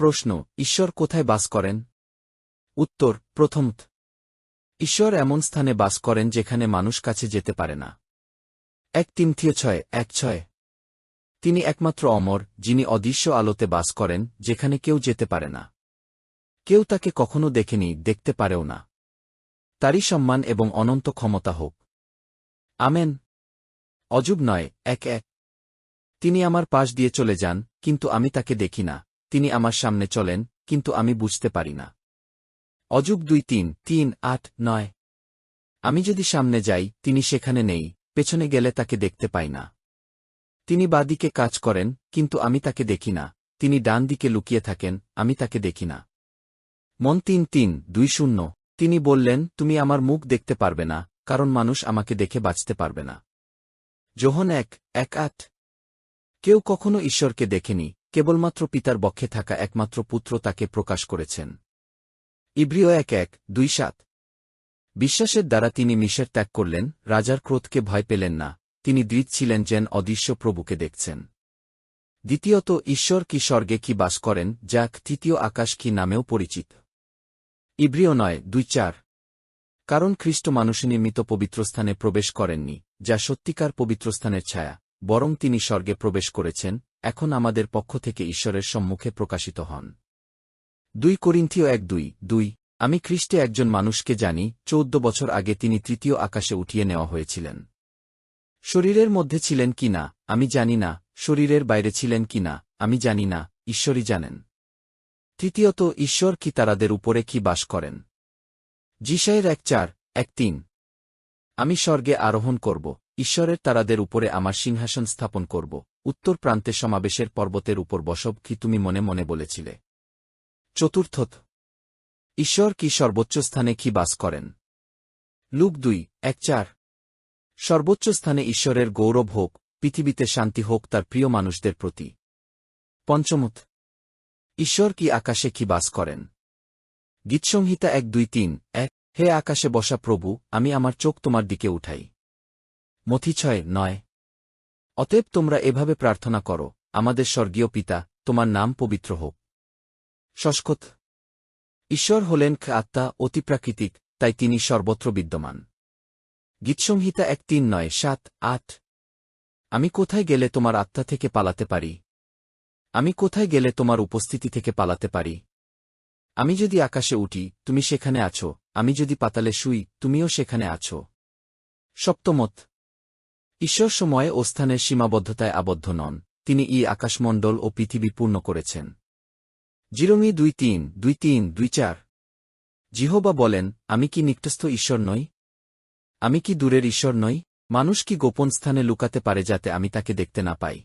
প্রশ্ন, ঈশ্বর কোথায় বাস করেন? উত্তর প্রথমত ঈশ্বর এমন স্থানে বাস করেন যেখানে মানুষ কাছে যেতে পারে না। এক তিমথিয় ছয়, এক ছয়। তিনি একমাত্র অমর, যিনি অদৃশ্য আলোতে বাস করেন, যেখানে কেউ যেতে পারে না। কেউ তাকে কখনো দেখেনি, দেখতে পারেও না। তারই সম্মান এবং অনন্ত ক্ষমতা হোক। আমেন। অজুব নয়, এক এক। তিনি আমার পাশ দিয়ে চলে যান, কিন্তু আমি তাকে দেখি না। তিনি আমার সামনে চলেন, কিন্তু আমি বুঝতে পারি না। অযুগ দুই তিন তিন, আট, নয়। আমি যদি সামনে যাই, তিনি সেখানে নেই, পেছনে গেলে তাকে দেখতে পাই না। তিনি বাদিকে কাজ করেন, কিন্তু আমি তাকে দেখি না। তিনি ডান দিকে লুকিয়ে থাকেন, আমি তাকে দেখি না। মন তিন তিন, দুই, শূন্য। তিনি বললেন, তুমি আমার মুখ দেখতে পারবে না, কারণ মানুষ আমাকে দেখে বাঁচতে পারবে না। যোহন এক এক, আট। কেউ কখনো ঈশ্বরকে দেখেনি কেবলমাত্র পিতার বক্ষে থাকা একমাত্র পুত্র তাকে প্রকাশ করেছেন। ইব্রিয় এক এক, দুই সাত। বিশ্বাসের দ্বারা তিনি মিশের ত্যাগ করলেন, রাজার ক্রোধকে ভয় পেলেন না, তিনি দৃঢ় ছিলেন যেন অদৃশ্য প্রভুকে দেখছেন। দ্বিতীয়ত, ঈশ্বর কি স্বর্গে কি বাস করেন যাক তৃতীয় আকাশ কি নামেও পরিচিত। ইব্রিয় নয়, দুই চার। কারণ খ্রিস্ট মানুষে নির্মিত পবিত্রস্থানে প্রবেশ করেননি, যা সত্যিকার পবিত্রস্থানের ছায়া, বরং তিনি স্বর্গে প্রবেশ করেছেন এখন আমাদের পক্ষ থেকে ঈশ্বরের সম্মুখে প্রকাশিত হন। দুই করিন্থীয় এক দুই দুই, আমি খ্রিস্টে একজন মানুষকে জানি, চৌদ্দ বছর আগে তিনি তৃতীয় আকাশে উঠিয়ে নেওয়া হয়েছিলেন। শরীরের মধ্যে ছিলেন কি না, আমি জানি না, শরীরের বাইরে ছিলেন কি না, আমি জানি না, ঈশ্বরই জানেন। তৃতীয়ত, ঈশ্বর কি তারাদের উপরে কি বাস করেন? জিসায়ের এক চার, এক তিন, আমি স্বর্গে আরোহণ করব, ঈশ্বরের তারাদের উপরে আমার সিংহাসন স্থাপন করব। উত্তর প্রান্তে সমাবেশের পর্বতের উপর বসব কি তুমি মনে মনে বলেছিলে। চতুর্থত, ঈশ্বর কি সর্বোচ্চ স্থানে কি বাস করেন? লুক দুই, এক চার। সর্বোচ্চ স্থানে ঈশ্বরের গৌরব হোক, পৃথিবীতে শান্তি হোক তার প্রিয় মানুষদের প্রতি। পঞ্চমত, ঈশ্বর কি আকাশে কি বাস করেন? গীতসংহিতা এক, দুই, তিন, এক, হে আকাশে বসা প্রভু, আমি আমার চোখ তোমার দিকে উঠাই। মথি ছয় নয় অতএব তোমরা এভাবে প্রার্থনা করো, আমাদের স্বর্গীয় পিতা, তোমার নাম পবিত্র হোক। শস্কত ঈশ্বর হলেন আত্মা অতিপ্রাকৃতিক তাই তিনি সর্বত্র বিদ্যমান। গীতসংহিতা এক তিন নয়, সাত, আট। আমি কোথায় গেলে তোমার আত্মা থেকে পালাতে পারি? আমি কোথায় গেলে তোমার উপস্থিতি থেকে পালাতে পারি? আমি যদি আকাশে উঠি, তুমি সেখানে আছো। আমি যদি পাতালে শুই, তুমিও সেখানে আছো। সপ্তমত ঈশ্বর সময়ে ও স্থানের সীমাবদ্ধতায় আবদ্ধ নন, তিনি ই আকাশমণ্ডল ও পৃথিবী পূর্ণ করেছেন। জিরমি দুই তিন দুই তিন, দুই চার। জিহবা বলেন, আমি কি নিকটস্থ ঈশ্বর নই? আমি কি দূরের ঈশ্বর নই? মানুষ কি গোপন স্থানে লুকাতে পারে যাতে আমি তাকে দেখতে না পাই?